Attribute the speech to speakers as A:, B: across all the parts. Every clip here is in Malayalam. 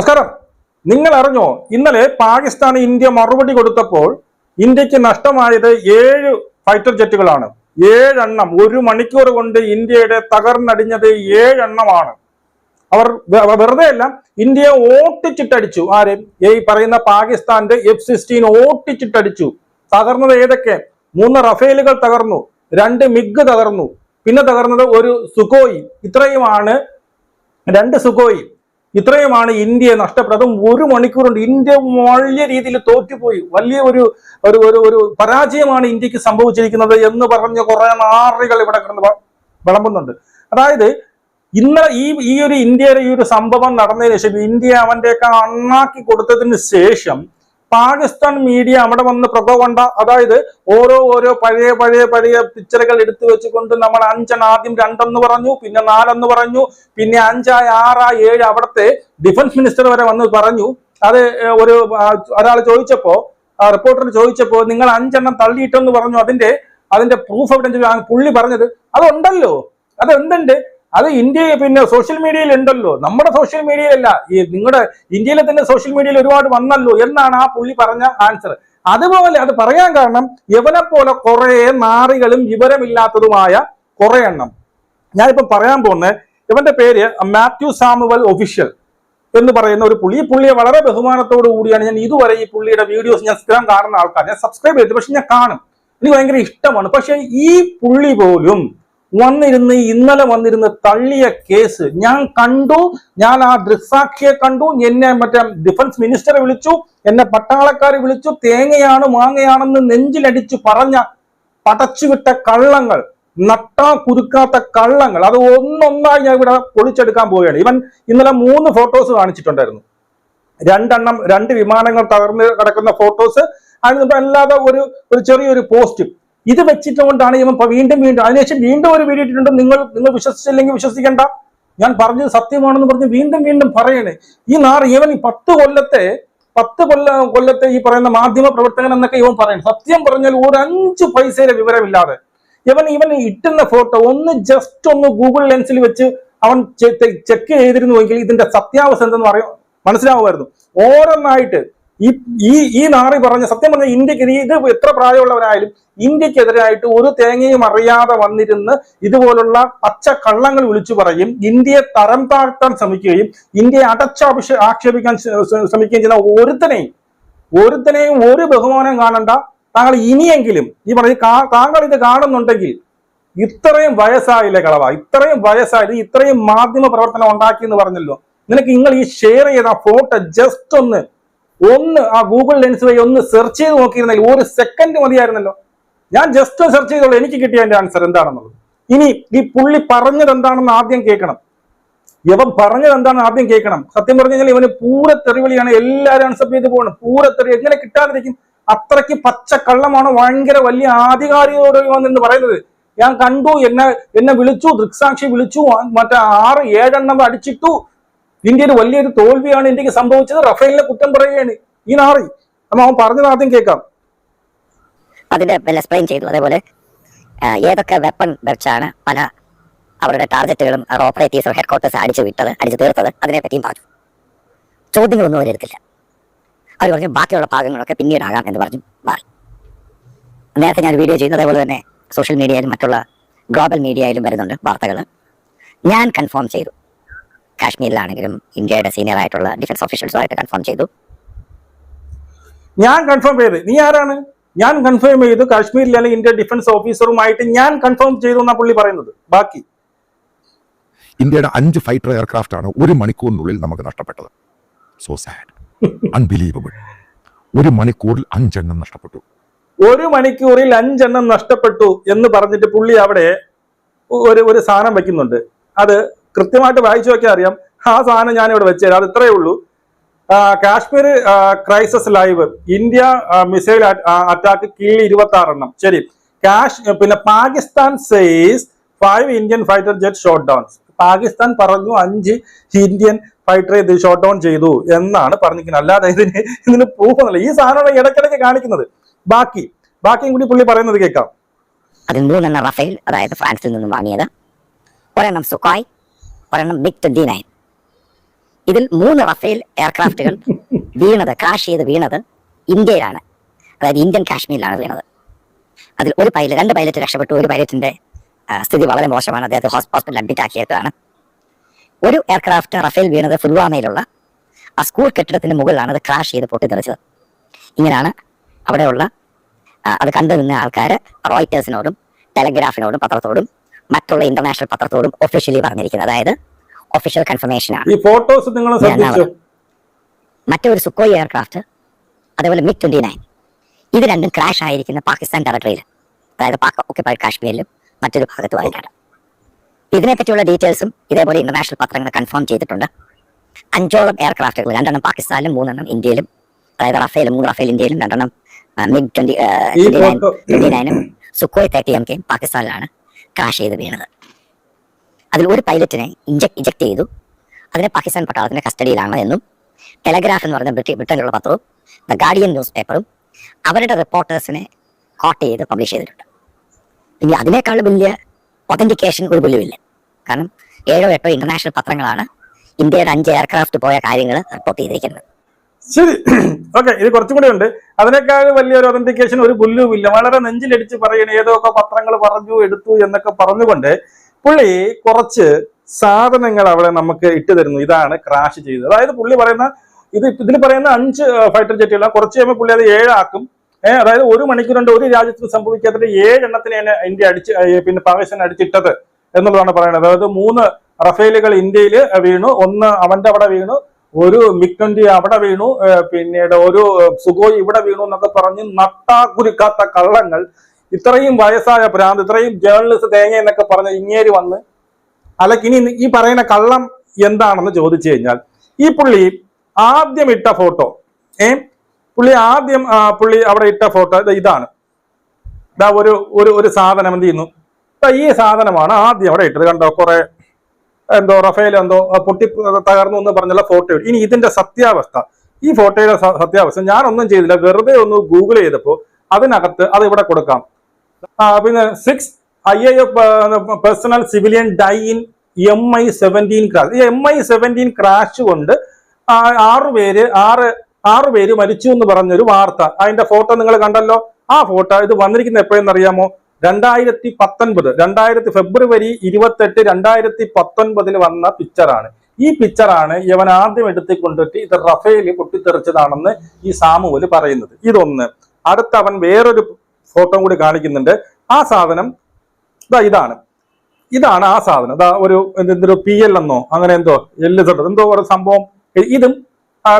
A: നമസ്കാരം. നിങ്ങൾ അറിഞ്ഞോ ഇന്നലെ പാകിസ്ഥാന് ഇന്ത്യ മറുപടി കൊടുത്തപ്പോൾ ഇന്ത്യയ്ക്ക് നഷ്ടമായത് ഏഴ് ഫൈറ്റർ ജെറ്റുകളാണ്. ഏഴെണ്ണം ഒരു മണിക്കൂർ കൊണ്ട് ഇന്ത്യയുടെ തകർന്നടിഞ്ഞത് ഏഴെണ്ണമാണ്. അവർ വെറുതെ അല്ല ഇന്ത്യയെ ഓട്ടിച്ചിട്ടടിച്ചു. ആര്? ഈ പറയുന്ന പാകിസ്ഥാന്റെ എഫ് സിക്സ്റ്റീൻ ഓട്ടിച്ചിട്ടടിച്ചു. തകർന്നത് ഏതൊക്കെ? മൂന്ന് റഫേലുകൾ തകർന്നു രണ്ട് മിഗ് തകർന്നു. പിന്നെ തകർന്നത് ഒരു സുഖോയി. ഇത്രയുമാണ് രണ്ട് സുഖോയി. ഇത്രയുമാണ് ഇന്ത്യയെ നഷ്ടപ്പെട്ടത്. ഒരു മണിക്കൂറുണ്ട്. ഇന്ത്യ വലിയ രീതിയിൽ തോറ്റുപോയി. വലിയ ഒരു ഒരു ഒരു പരാജയമാണ് ഇന്ത്യയ്ക്ക് സംഭവിച്ചിരിക്കുന്നത് എന്ന് പറഞ്ഞ് കുറെ നാറികൾ ഇവിടെ കിടന്ന് വിളമ്പുന്നുണ്ട്. അതായത് ഇന്നലെ ഈ ഈ ഒരു ഇന്ത്യയുടെ ഈ ഒരു സംഭവം നടന്നതിന് ശേഷം ഇന്ത്യ അവന്റെയൊക്കെ അണ്ണാക്കി കൊടുത്തതിന് ശേഷം പാകിസ്ഥാൻ മീഡിയ അവിടെ വന്ന് പ്രഭകൊണ്ട അതായത് ഓരോ ഓരോ പഴയ പഴയ പഴയ പിക്ചറുകൾ എടുത്തു വെച്ചുകൊണ്ട് നമ്മൾ അഞ്ചെണ്ണം ആദ്യം രണ്ടെന്ന് പറഞ്ഞു പിന്നെ നാലെന്ന് പറഞ്ഞു പിന്നെ അഞ്ചായി ആറായി ഏഴ് അവിടുത്തെ ഡിഫൻസ് മിനിസ്റ്റർ വരെ വന്ന് പറഞ്ഞു. അത് ഒരു ഒരാൾ ചോദിച്ചപ്പോ റിപ്പോർട്ടർ ചോദിച്ചപ്പോ നിങ്ങൾ അഞ്ചെണ്ണം തള്ളിയിട്ടെന്ന് പറഞ്ഞു. അതിന്റെ അതിന്റെ പ്രൂഫ് ആ പുള്ളി പറഞ്ഞത് അതുണ്ടല്ലോ. അത് എന്തുണ്ട് അത് ഇന്ത്യ പിന്നെ സോഷ്യൽ മീഡിയയിൽ ഉണ്ടല്ലോ. നമ്മുടെ സോഷ്യൽ മീഡിയയിലല്ല ഈ നിങ്ങളുടെ ഇന്ത്യയിലെ തന്നെ സോഷ്യൽ മീഡിയയിൽ ഒരുപാട് വന്നല്ലോ എന്നാണ് ആ പുള്ളി പറഞ്ഞ ആൻസർ അതുപോലെ അത് പറയാൻ കാരണം യവനെ പോലെ കുറെ നാറികളും വിവരമില്ലാത്തതുമായ കുറെ എണ്ണം. ഞാനിപ്പം പറയാൻ പോകുന്നത് ഇവന്റെ പേര് മാത്യു സാമുവൽ ഒഫീഷ്യൽ എന്ന് പറയുന്ന ഒരു പുള്ളി. ഈ പുള്ളിയെ വളരെ ബഹുമാനത്തോടു കൂടിയാണ് ഞാൻ ഇതുവരെ ഈ പുള്ളിയുടെ വീഡിയോസ് ഞാൻ സ്ഥിരം കാണുന്ന ആൾക്കാർ. ഞാൻ സബ്സ്ക്രൈബ് ചെയ്തു പക്ഷെ ഞാൻ കാണും. എനിക്ക് ഭയങ്കര ഇഷ്ടമാണ്. പക്ഷെ ഈ പുള്ളി പോലും വന്നിരുന്ന് ഇന്നലെ വന്നിരുന്ന് തള്ളിയ കേസ് ഞാൻ കണ്ടു ഞാൻ ആ ദൃക്സാക്ഷിയെ കണ്ടു എന്നെ മറ്റേ ഡിഫൻസ് മിനിസ്റ്ററെ വിളിച്ചു എന്നെ പട്ടാളക്കാരെ വിളിച്ചു തേങ്ങയാണ് മാങ്ങയാണെന്ന് നെഞ്ചിലടിച്ചു പറഞ്ഞ പടച്ചുവിട്ട കള്ളങ്ങൾ നട്ടാ കുരുക്കാത്ത കള്ളങ്ങൾ അത് ഒന്നൊന്നായി ഞാൻ ഇവിടെ പൊളിച്ചെടുക്കാൻ പോവുകയാണ്. ഇവൻ ഇന്നലെ മൂന്ന് ഫോട്ടോസ് കാണിച്ചിട്ടുണ്ടായിരുന്നു. രണ്ടെണ്ണം രണ്ട് വിമാനങ്ങൾ തകർന്ന് കിടക്കുന്ന ഫോട്ടോസ് അതിന് അല്ലാതെ ഒരു ഒരു ചെറിയൊരു പോസ്റ്റ് ഇത് വെച്ചിട്ടുകൊണ്ടാണ് ഇവൻ വീണ്ടും വീണ്ടും അതിനുശേഷം വീണ്ടും ഒരു വീഡിയോ ഇട്ടിട്ടുണ്ട്. നിങ്ങൾ നിങ്ങൾ വിശ്വസിച്ചില്ലെങ്കിൽ വിശ്വസിക്കേണ്ട. ഞാൻ പറഞ്ഞത് സത്യമാണെന്ന് പറഞ്ഞ് വീണ്ടും വീണ്ടും പറയണേ. ഈ നാറ് ഇവൻ പത്ത് കൊല്ലത്തെ പത്ത് കൊല്ല കൊല്ലത്തെ ഈ പറയുന്ന മാധ്യമ പ്രവർത്തകൻ എന്നൊക്കെ ഇവൻ പറയണം. സത്യം പറഞ്ഞാൽ ഒരു അഞ്ച് പൈസയുടെ വിവരമില്ലാതെ ഇവൻ ഇവൻ ഇട്ടുന്ന ഫോട്ടോ ഒന്ന് ജസ്റ്റ് ഒന്ന് ഗൂഗിൾ ലെൻസിൽ വെച്ച് അവൻ ചെക്ക് ചെയ്തിരുന്നുവെങ്കിൽ ഇതിന്റെ സത്യാവസ്ഥ എന്തെന്ന് പറയും മനസ്സിലാവുമായിരുന്നു. ഓരോന്നായിട്ട് ഈ ഈ ഈ നാറി പറഞ്ഞ സത്യം പറഞ്ഞ ഇന്ത്യയ്ക്ക് ഇത് എത്ര പ്രായമുള്ളവരായാലും ഇന്ത്യക്കെതിരായിട്ട് ഒരു തേങ്ങയും അറിയാതെ വന്നിരുന്ന് ഇതുപോലുള്ള പച്ച കള്ളങ്ങൾ വിളിച്ചു പറയും. ഇന്ത്യയെ തരം താഴ്ത്താൻ ശ്രമിക്കുകയും ഇന്ത്യയെ അടച്ചാഭിഷ ആക്ഷേപിക്കാൻ ശ്ര- ശ്ര- ശ്രമിക്കുകയും ചെയ്യുന്ന ഒരുത്തനെയും ഒരുത്തനെയും ഒരു ബഹുമാനം കാണണ്ട. താങ്കൾ ഇനിയെങ്കിലും ഈ പറഞ്ഞ താങ്കൾ ഇത് കാണുന്നുണ്ടെങ്കിൽ ഇത്രയും വയസ്സായില്ലേ കളവ. ഇത്രയും വയസ്സായത് ഇത്രയും മാധ്യമ പ്രവർത്തനം ഉണ്ടാക്കി എന്ന് പറഞ്ഞല്ലോ. നിനക്ക് നിങ്ങൾ ഈ ഷെയർ ചെയ്ത ഫോട്ടോ ജസ്റ്റ് ഒന്ന് ഒന്ന് ആ ഗൂഗിൾ ലെൻസ് വഴി ഒന്ന് സെർച്ച് ചെയ്ത് നോക്കിയിരുന്നെങ്കിൽ ഒരു സെക്കൻഡ് മതിയായിരുന്നല്ലോ. ഞാൻ ജസ്റ്റ് സെർച്ച് ചെയ്തോളൂ. എനിക്ക് കിട്ടിയ എന്റെ ആൻസർ എന്താണെന്നുള്ളത്. ഇനി ഈ പുള്ളി പറഞ്ഞത് എന്താണെന്ന് ആദ്യം കേൾക്കണം. ഇവൻ പറഞ്ഞത് എന്താണെന്ന് ആദ്യം കേൾക്കണം. സത്യം പറഞ്ഞു കഴിഞ്ഞാൽ ഇവന് പൂര തെറിവിളിയാണ്. എല്ലാവരും അൺസപ്പ് ചെയ്ത് പോകണം പൂര തെറി. എങ്ങനെ കിട്ടാതിരിക്കും? അത്രയ്ക്ക് പച്ച കള്ളമാണ്. ഭയങ്കര വലിയ ആധികാരികതയോട് എന്ന് പറയുന്നത്. ഞാൻ കണ്ടു എന്നെ എന്നെ വിളിച്ചു ദൃക്സാക്ഷി വിളിച്ചു. മറ്റേ ആറ് ഏഴെണ്ണം അടിച്ചിട്ടു. ഇന്ത്യയിൽ വലിയൊരു തോൽവിയാണ് ഇന്ത്യയ്ക്ക് സംഭവിച്ചത്. റഫേലിനെ കുറ്റം പറയുകയാണ്. ഈ നാറി. നമ്മൾ അവൻ പറഞ്ഞത് ആദ്യം കേൾക്കാം.
B: അതിന്റെ എക്സ്പ്ലെയിൻ ചെയ്തു. അതേപോലെ ഏതൊക്കെ വെപ്പൺ വെച്ചാണ് പല അവരുടെ ടാർഗറ്റുകളും ഓപ്പറേറ്റീവ്സും ഹെഡ്ക്വാർട്ടേഴ്സ് അടിച്ചു വിട്ടത് അടിച്ചു തീർത്തത്? അതിനെപ്പറ്റിയും പറഞ്ഞു. ചോദ്യങ്ങളൊന്നും അവരെടുത്തില്ല അവർ പറഞ്ഞു ബാക്കിയുള്ള ഭാഗങ്ങളൊക്കെ പിന്നീടാകാം എന്ന് പറഞ്ഞു. മാറി നേരത്തെ ഞാൻ വീഡിയോ ചെയ്യുന്നത് അതേപോലെ തന്നെ സോഷ്യൽ മീഡിയയിലും മറ്റുള്ള ഗ്ലോബൽ മീഡിയയിലും വരുന്നുണ്ട് വാർത്തകൾ ഞാൻ കൺഫേം ചെയ്തു. കാശ്മീരിലാണെങ്കിലും ഇന്ത്യയുടെ സീനിയർ ആയിട്ടുള്ള ഡിഫൻസ് ഓഫീഷ്യൽസുമായിട്ട് കൺഫേം ചെയ്തു.
A: ഞാൻ കൺഫേം ചെയ്ത്. നീ ആരാണ്? ഞാൻ കൺഫേം ചെയ്തു. കാശ്മീരിൽ അല്ലെങ്കിൽ ഇന്ത്യ ഡിഫൻസ് ഓഫീസറുമായിട്ട് ഞാൻ കൺഫേം ചെയ്തു എന്നാ പുള്ളി പറയുന്നത്. ബാക്കി.
C: ഇന്ത്യയുടെ അഞ്ച് ഫൈറ്റർ എയർക്രാഫ്റ്റ് ആണ് ഒരു മണിക്കൂറിനുള്ളിൽ നമുക്ക് നഷ്ടപ്പെട്ടത്. സോ സാഡ് അൺബിലീവബിൾ ഒരു മണിക്കൂറിൽ അഞ്ചെണ്ണം നഷ്ടപ്പെട്ടു.
A: ഒരു മണിക്കൂറിൽ അഞ്ചെണ്ണം നഷ്ടപ്പെട്ടു എന്ന് പറഞ്ഞിട്ട് പുള്ളി അവിടെ ഒരു ഒരു സാധനം വെക്കുന്നുണ്ട്. അത് കൃത്യമായിട്ട് വായിച്ചു നോക്കിയാൽ അറിയാം. ആ സാധനം ഞാൻ ഇവിടെ വെച്ചുതരാം അത് ഇത്രയേ ഉള്ളൂ. Kashmir crisis live India missile attack കീഴിൽ ഇരുപത്തി ആറെണ്ണം ശരി. കാശ് പിന്നെ Pakistan says five Indian fighter jet shot down Pakistan പറഞ്ഞു അഞ്ച് ഇന്ത്യൻ ഫൈറ്റർ ഇത് ഷോട്ട് ഡൗൺ ചെയ്തു എന്നാണ് പറഞ്ഞിരിക്കുന്നത്. അല്ലാതെ ഇതിന് ഇതിന് പ്രൂഫ് ഈ സാധനമാണ് ഇടയ്ക്കിടയ്ക്ക് കാണിക്കുന്നത്. ബാക്കി ബാക്കിയും കൂടി പുള്ളി പറയുന്നത് കേൾക്കാം.
B: അതിൽ മൂന്നെണ്ണം റഫേൽ അതായത് ഫ്രാൻസിൽ നിന്നും വാങ്ങിയത്. ഒരെണ്ണം സുഖായ്. ഒരെണ്ണം മിക് ട്വന്റി നയൻ ഇതിൽ മൂന്ന് റഫേൽ എയർക്രാഫ്റ്റുകൾ വീണത് ക്രാഷ് ചെയ്ത് വീണത് ഇന്ത്യയിലാണ്. അതായത് ഇന്ത്യൻ കാശ്മീരിലാണ് വീണത്. അതിൽ ഒരു പൈലറ്റ് രണ്ട് പൈലറ്റ് രക്ഷപ്പെട്ടു. ഒരു പൈലറ്റിന്റെ സ്ഥിതി വളരെ മോശമാണ്. അദ്ദേഹത്തെ ഹോസ്പിറ്റലിൽ അഡ്മിറ്റ് ആക്കിയേക്കാണ് ഒരു എയർക്രാഫ്റ്റ് റഫേൽ വീണത് പുൽവാമയിലുള്ള ആ സ്കൂൾ കെട്ടിടത്തിന്റെ മുകളിലാണ് അത് ക്രാഷ് ചെയ്ത് പൊട്ടിത്തെറിച്ചത്. ഇങ്ങനെയാണ് അവിടെയുള്ള അത് കണ്ടു നിന്ന ആൾക്കാർ റോയിറ്റേഴ്സിനോടും ടെലഗ്രാഫിനോടും പത്രത്തോടും മറ്റുള്ള ഇന്റർനാഷണൽ പത്രത്തോടും ഒഫീഷ്യലി പറഞ്ഞിരിക്കുന്നത്. അതായത് ഒഫീഷ്യൽ കൺഫർമേഷൻ ആണ്.
A: ഈ ഫോട്ടോസ് നിങ്ങൾ
B: മറ്റൊരു സുക്കോയ് എയർക്രാഫ്റ്റ് അതേപോലെ മിഗ് ട്വന്റി നയൻ ഇത് രണ്ടും ക്രാഷ് ആയിരിക്കുന്ന പാകിസ്ഥാൻ ടെറിട്ടറിയിൽ അതായത് പാക് ഓക്യുപ്പൈഡ് കാശ്മീരിലും മറ്റൊരു ഭാഗത്തുമായിട്ടാണ് ഇതിനെപ്പറ്റിയുള്ള ഡീറ്റെയിൽസും ഇതേപോലെ ഇന്റർനാഷണൽ പത്രങ്ങൾ കൺഫേം ചെയ്തിട്ടുണ്ട്. അഞ്ചോളം എയർക്രാഫ്റ്റുകൾ രണ്ടെണ്ണം പാകിസ്ഥാനിലും മൂന്നെണ്ണം ഇന്ത്യയിലും അതായത് റഫേൽ മൂന്ന് റഫേൽ ഇന്ത്യയിലും രണ്ടെണ്ണം മിഗ് ട്വന്റി ട്വന്റി നയനും സുക്കോയ് തേർട്ടി എം കെയും പാകിസ്ഥാനിലാണ്. ക്രാഷ് ചെയ്ത് വീണത്. അതിൽ ഒരു പൈലറ്റിനെ ഇഞ്ചക്ട് ഇജക്ട് ചെയ്തു. അതിനെ പാകിസ്ഥാൻ പട്ടാളത്തിന്റെ കസ്റ്റഡിയിലാണ് എന്നും ടെലഗ്രാഫ് എന്ന് പറഞ്ഞ ബ്രിട്ടീഷ് ബ്രിട്ടനിലുള്ള പത്രവും ദ ഗാർഡിയൻ ന്യൂസ് പേപ്പറും അവരുടെ റിപ്പോർട്ടേഴ്സിനെ കോട്ട് ചെയ്ത് പബ്ലിഷ് ചെയ്തിട്ടുണ്ട്. ഇനി അതിനേക്കാൾ വലിയ ഒതന്റിക്കേഷൻ ഒരു പുല്ലുമില്ല. കാരണം ഏഴോ എട്ടോ ഇന്റർനാഷണൽ പത്രങ്ങളാണ് ഇന്ത്യയുടെ അഞ്ച് എയർക്രാഫ്റ്റ് പോയ കാര്യങ്ങൾ റിപ്പോർട്ട് ചെയ്തിരിക്കുന്നത്.
A: ശരി. ഓക്കെ ഇത് കുറച്ചും കൂടി ഉണ്ട്. അതിനേക്കാൾ വലിയൊരു ഒതന്റിക്കേഷൻ ഒരു പുല്ലുമില്ല. വളരെ നെഞ്ചിലടിച്ച് പറയണ ഏതൊക്കെ പത്രങ്ങൾ പറഞ്ഞു എടുത്തു എന്നൊക്കെ പറഞ്ഞുകൊണ്ട് പുള്ളി കുറച്ച് സാധനങ്ങൾ അവിടെ നമുക്ക് ഇട്ട് തരുന്നു. ഇതാണ് ക്രാഷ് ചെയ്തത്. അതായത് പുള്ളി പറയുന്ന ഇത് ഇതിൽ പറയുന്ന അഞ്ച് ഫൈറ്റർ ജെറ്റുകൾ കുറച്ച് കഴിയുമ്പോൾ പുള്ളി അത് ഏഴാക്കും. ഏഹ് അതായത് ഒരു മണിക്കൂർ കൊണ്ട് ഒരു രാജ്യത്തിന് സംഭവിക്കാത്ത ഏഴെണ്ണത്തിനെയാണ് ഇന്ത്യ അടിച്ച് പിന്നെ പാകിസ്ഥാൻ അടിച്ചിട്ടത് എന്നുള്ളതാണ് പറയുന്നത്. അതായത് മൂന്ന് റഫേലുകൾ ഇന്ത്യയിൽ വീണു. ഒന്ന് അവന്റെ അവിടെ വീണു. ഒരു മിഗ് ട്വന്റി അവിടെ വീണു പിന്നീട് ഒരു സുഗോയി ഇവിടെ വീണു എന്നൊക്കെ പറഞ്ഞ് നട്ടാകുരുക്കാത്ത കള്ളങ്ങൾ ഇത്രയും വയസ്സായ ഭ്രാന്ത് ഇത്രയും ജേർണലിസ്റ്റ് തേങ്ങ എന്നൊക്കെ പറഞ്ഞ് ഇങ്ങേരി വന്ന് അല്ലെങ്കിൽ ഇനി ഈ പറയുന്ന കള്ളം എന്താണെന്ന് ചോദിച്ചു കഴിഞ്ഞാൽ ഈ പുള്ളി ആദ്യം ഇട്ട ഫോട്ടോ ഏ പുള്ളി ആദ്യം പുള്ളി അവിടെ ഇട്ട ഫോട്ടോ ഇതാണ്. ഇതാ ഒരു ഒരു സാധനം എന്ത് ചെയ്യുന്നു? ഈ സാധനമാണ് ആദ്യം അവിടെ ഇട്ടത് കണ്ടോ? കുറെ എന്തോ റഫേൽ എന്തോ പൊട്ടി തകർന്നു എന്ന് പറഞ്ഞുള്ള ഫോട്ടോ ഇനി ഇതിന്റെ സത്യാവസ്ഥ. ഈ ഫോട്ടോയുടെ സത്യാവസ്ഥ ഞാനൊന്നും ചെയ്തില്ല. വെറുതെ ഒന്ന് ഗൂഗിൾ ചെയ്തപ്പോൾ അതിനകത്ത് അത് ഇവിടെ കൊടുക്കാം. പിന്നെ six I A personnel civilian die in M I seventeen crash ഈ എം ഐ സെവന്റീൻ ക്രാഷ് കൊണ്ട് ആറ് പേര് ആറ് ആറ് പേര് മരിച്ചു എന്ന് പറഞ്ഞൊരു വാർത്ത. അതിന്റെ ഫോട്ടോ നിങ്ങൾ കണ്ടല്ലോ? ആ ഫോട്ടോ ഇത് വന്നിരിക്കുന്ന എപ്പോഴെന്ന് അറിയാമോ? രണ്ടായിരത്തി പത്തൊൻപത് രണ്ടായിരത്തി ഫെബ്രുവരി ഇരുപത്തെട്ട് രണ്ടായിരത്തി പത്തൊൻപതിൽ വന്ന പിക്ചറാണ് ഈ പിക്ചറാണ് ഇവൻ ആദ്യം എടുത്തിക്കൊണ്ടിട്ട് ഇത് റഫേൽ പൊട്ടിത്തെറിച്ചതാണെന്ന് ഈ സാമുവൽ പറയുന്നത്. ഇതൊന്ന്. അടുത്ത അവൻ വേറൊരു ഫോട്ടോ കൂടി കാണിക്കുന്നുണ്ട്. ആ സാധനം ഇതാ ഇതാണ്. ഇതാണ് ആ സാധനം. ഇതാ ഒരു എന്തെങ്കിലും പി എൽ എന്നോ അങ്ങനെ എന്തോ സെഡ് എന്തോ ഒരു സംഭവം. ഇതും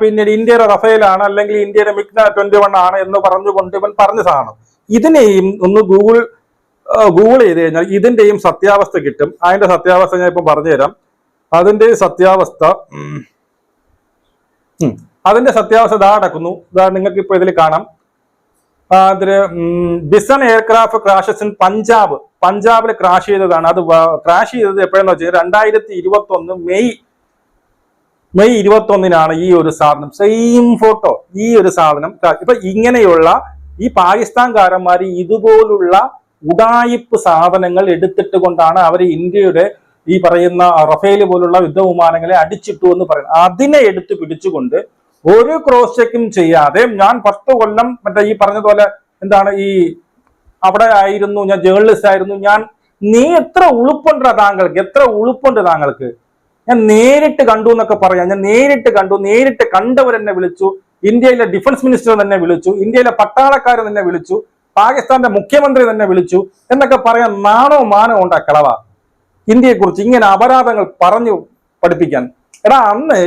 A: പിന്നെ ഇന്ത്യയുടെ റഫേലാണ് അല്ലെങ്കിൽ ഇന്ത്യയുടെ മിഗ്ന ട്വന്റി വൺ ആണ് എന്ന് പറഞ്ഞുകൊണ്ട് ഇവൻ പറഞ്ഞ സാധനം. ഇതിനെയും ഒന്ന് ഗൂഗിൾ ഗൂഗിൾ ചെയ്ത് കഴിഞ്ഞാൽ ഇതിന്റെയും സത്യാവസ്ഥ കിട്ടും. അതിന്റെ സത്യാവസ്ഥ ഞാൻ ഇപ്പം പറഞ്ഞുതരാം. അതിന്റെ സത്യാവസ്ഥ. അതിന്റെ സത്യാവസ്ഥ ഇതാ നടക്കുന്നു. ഇതാ നിങ്ങൾക്ക് ഇപ്പൊ ഇതിൽ കാണാം അതിൽ Bison aircraft crashes in Punjab പഞ്ചാബിൽ ക്രാഷ് ചെയ്തതാണ്. അത് ക്രാഷ് ചെയ്തത് എപ്പോഴെന്ന് വെച്ചാൽ രണ്ടായിരത്തി ഇരുപത്തി ഒന്ന് മെയ് മെയ് ഇരുപത്തി ഒന്നിനാണ് ഈ ഒരു സാധനം. സെയിം ഫോട്ടോ ഈ ഒരു സാധനം. ഇപ്പൊ ഇങ്ങനെയുള്ള ഈ പാകിസ്ഥാൻകാരന്മാർ ഇതുപോലുള്ള ഉടായിപ്പ് സാധനങ്ങൾ എടുത്തിട്ട് കൊണ്ടാണ് അവർ ഇന്ത്യയുടെ ഈ പറയുന്ന റഫേൽ പോലുള്ള യുദ്ധവിമാനങ്ങളെ അടിച്ചിട്ടു എന്ന് പറയുന്നത്. അതിനെ എടുത്ത് പിടിച്ചുകൊണ്ട് ഒരു ക്രോസ് ചെക്കും ചെയ്യാതെ ഞാൻ പത്ത് കൊല്ലം മറ്റേ ഈ പറഞ്ഞതുപോലെ എന്താണ് ഈ അവിടെ ആയിരുന്നു ഞാൻ ജേർണലിസ്റ്റ് ആയിരുന്നു ഞാൻ നീ എത്ര ഉളുപ്പുണ്ടാ താങ്കൾക്ക് എത്ര ഉളുപ്പുണ്ട് താങ്കൾക്ക്? ഞാൻ നേരിട്ട് കണ്ടു എന്നൊക്കെ പറയാം. ഞാൻ നേരിട്ട് കണ്ടു നേരിട്ട് കണ്ടവരെന്നെ വിളിച്ചു ഇന്ത്യയിലെ ഡിഫൻസ് മിനിസ്റ്റർ തന്നെ വിളിച്ചു ഇന്ത്യയിലെ പട്ടാളക്കാരെ തന്നെ വിളിച്ചു പാകിസ്ഥാന്റെ മുഖ്യമന്ത്രി തന്നെ വിളിച്ചു എന്നൊക്കെ പറയാൻ നാണോ മാനോ ഉണ്ടാ കളവ. ഇന്ത്യയെക്കുറിച്ച് ഇങ്ങനെ അപരാധങ്ങൾ പറഞ്ഞു പഠിപ്പിക്കാൻ. എടാ അന്ന്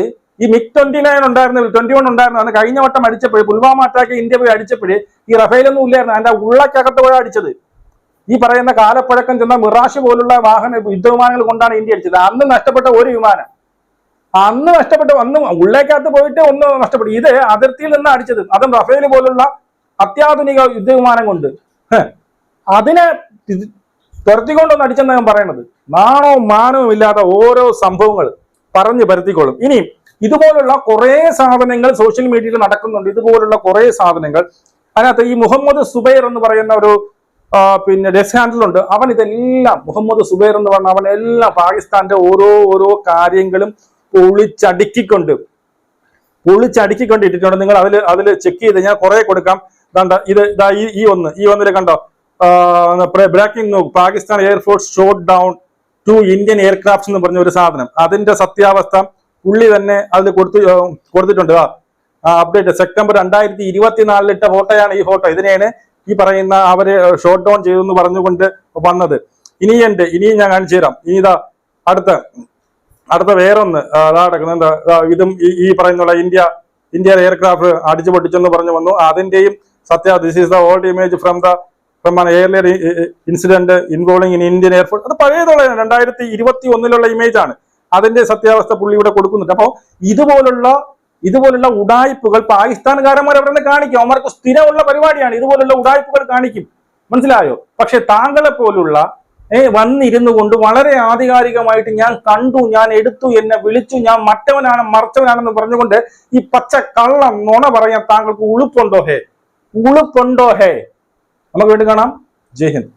A: ഈ മിക് ട്വന്റി നയൻ ഉണ്ടായിരുന്ന ട്വന്റി വൺ ഉണ്ടായിരുന്നു അന്ന് കഴിഞ്ഞ വട്ടം അടിച്ചപ്പോഴേ പുൽവാമ അറ്റാക്ക് ഇന്ത്യ പോയി അടിച്ചപ്പോഴേ ഈ റഫേലൊന്നും ഇല്ലായിരുന്നു. അതിന്റെ ഉള്ളക്കകത്ത് പോയ അടിച്ചത്. ഈ പറയുന്ന കാലപ്പഴക്കം ചെന്ന മിറാഷ് പോലുള്ള വാഹന യുദ്ധവിമാനങ്ങൾ കൊണ്ടാണ് ഇന്ത്യ അടിച്ചത്. അന്ന് നഷ്ടപ്പെട്ട ഒരു വിമാനം. അന്ന് നഷ്ടപ്പെട്ട അന്ന് ഉള്ളേക്കകത്ത് പോയിട്ട് ഒന്ന് നഷ്ടപ്പെട്ടു. ഇത് അതിർത്തിയിൽ നിന്ന് അടിച്ചത്. അതും റഫേൽ പോലുള്ള അത്യാധുനിക യുദ്ധവിമാനം കൊണ്ട്. അതിനെ തുരത്തിക്കൊണ്ടൊന്ന് അടിച്ചെന്ന് ഞാൻ പറയണത്. നാണവും മാനവും ഇല്ലാത്ത ഓരോ സംഭവങ്ങൾ പറഞ്ഞു പരത്തിക്കോളും. ഇനി ഇതുപോലുള്ള കുറേ സാധനങ്ങൾ സോഷ്യൽ മീഡിയയിൽ നടക്കുന്നുണ്ട്. ഇതുപോലുള്ള കുറേ സാധനങ്ങൾ. അതിനകത്ത് ഈ മുഹമ്മദ് സുബൈർ എന്ന് പറയുന്ന ഒരു പിന്നെ ഡെസ് ഹാൻഡിലുണ്ട് അവൻ ഇതെല്ലാം മുഹമ്മദ് സുബൈർ എന്ന് പറഞ്ഞ അവൻ എല്ലാം പാകിസ്ഥാന്റെ ഓരോ ഓരോ കാര്യങ്ങളും പൊളിച്ചടുക്കിക്കൊണ്ട് പൊളിച്ചടുക്കിക്കൊണ്ട് ഇട്ടിട്ടുണ്ട്. നിങ്ങൾ അതിൽ അതിൽ ചെക്ക് ചെയ്ത് ഞാൻ കുറെ കൊടുക്കാം. ദാണ്ട ഇത് ഇതാ ഈ ഈ ഒന്ന് ഈ ഒന്നിൽ കണ്ടോ? ബ്രേക്കിംഗ് നോക്ക്. Pakistan air force shot down two Indian aircraft എന്ന് പറഞ്ഞ ഒരു സാധനം. അതിന്റെ സത്യാവസ്ഥ പുള്ളി തന്നെ അതിൽ കൊടുത്തു കൊടുത്തിട്ടുണ്ട്. ആ അപ്ഡേറ്റ് സെപ്റ്റംബർ രണ്ടായിരത്തി ഇരുപത്തിനാലിലിട്ട ഫോട്ടോയാണ് ഈ ഫോട്ടോ. ഇതിനെയാണ് ഈ പറയുന്ന അവർ ഷോട്ട് ഡൗൺ ചെയ്തു എന്ന് പറഞ്ഞുകൊണ്ട് വന്നത്. ഇനി എന്റെ ഇനിയും ഞാൻ കാണിച്ചു തരാം. ഇനി ഇതാ അടുത്ത അടുത്ത വേറൊന്ന് അതാ കിടക്കുന്നത് എന്താ ഇതും ഈ പറയുന്നുള്ള ഇന്ത്യ ഇന്ത്യ എയർക്രാഫ്റ്റ് അടിച്ചു പൊട്ടിച്ചെന്ന് പറഞ്ഞു വന്നു. അതിന്റെയും സത്യ this is the old image from the from earlier incident involving in Indian air force അത് പഴയതുള്ള രണ്ടായിരത്തി ഇരുപത്തി ഒന്നിലുള്ള ഇമേജ് ആണ്. അതിന്റെ സത്യാവസ്ഥ പുള്ളി ഇവിടെ കൊടുക്കുന്നുണ്ട്. അപ്പോൾ ഇതുപോലുള്ള ഇതുപോലുള്ള ഉടായ്പകൾ പാകിസ്ഥാൻകാരന്മാർ അവരെ കാണിക്കും? അവർക്ക് സ്ഥിരമുള്ള പരിപാടിയാണ്. ഇതുപോലുള്ള ഉടായ്പകൾ കാണിക്കും. മനസ്സിലായോ? പക്ഷെ താങ്കളെ പോലുള്ള ഏ വന്നിരുന്നു കൊണ്ട് വളരെ ആധികാരികമായിട്ട് ഞാൻ കണ്ടു ഞാൻ എടുത്തു എന്നെ വിളിച്ചു ഞാൻ മറ്റവനാണ് മറച്ചവനാണെന്ന് പറഞ്ഞുകൊണ്ട് ഈ പച്ച കള്ളം നുണ പറയാൻ താങ്കൾക്ക് ഉളുപ്പുണ്ടോ? ഹേ ഉളുപ്പുണ്ടോ ഹേ? നമുക്ക് വീണ്ടും കാണാം. ജയ് ഹിന്ദ്.